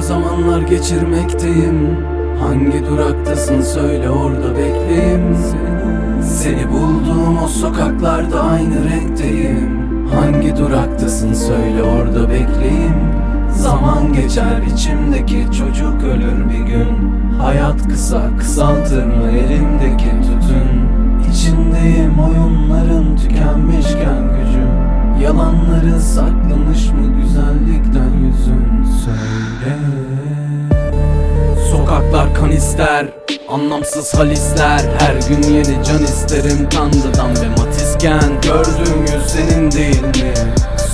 zamanlar geçirmekteyim. Hangi duraktasın söyle orada bekleyeyim. Seni bulduğum o sokaklarda aynı renkteyim. Hangi duraktasın söyle orada bekleyeyim. Zaman geçer içimdeki çocuk ölür bir gün. Hayat kısa kısaltır mı elimdeki tütün İçindeyim oyunların tükenmişken gücüm Yalanları saklamış mı güzellikten yüzün kan ister Anlamsız halisler Her gün yeni can isterim Tanrı'dan ve matisken. Gördüğüm yüz senin değil mi?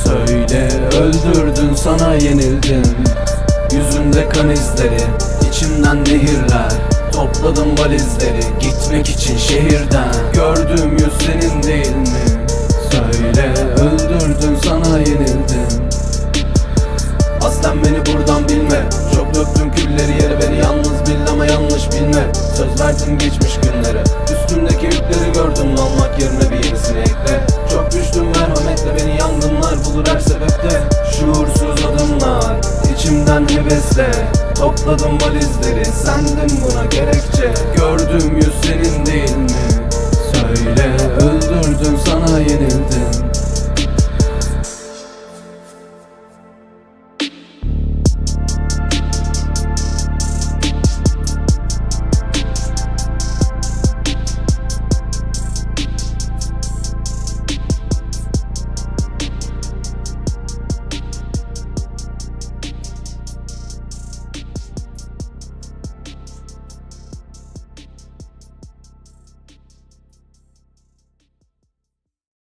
Söyle öldürdün sana yenildim. Yüzünde kan izleri içimden nehirler. Topladım valizleri Gitmek için şehirden. Gördüğüm yüz senin değil mi? Günlere Üstümdeki yükleri gördüm almak yerine bir yenisini ekle Çok düştüm merhametle beni yangınlar bulur her sebepte Şuursuz adımlar içimden hevesle. Topladım valizleri sendin buna gerekçe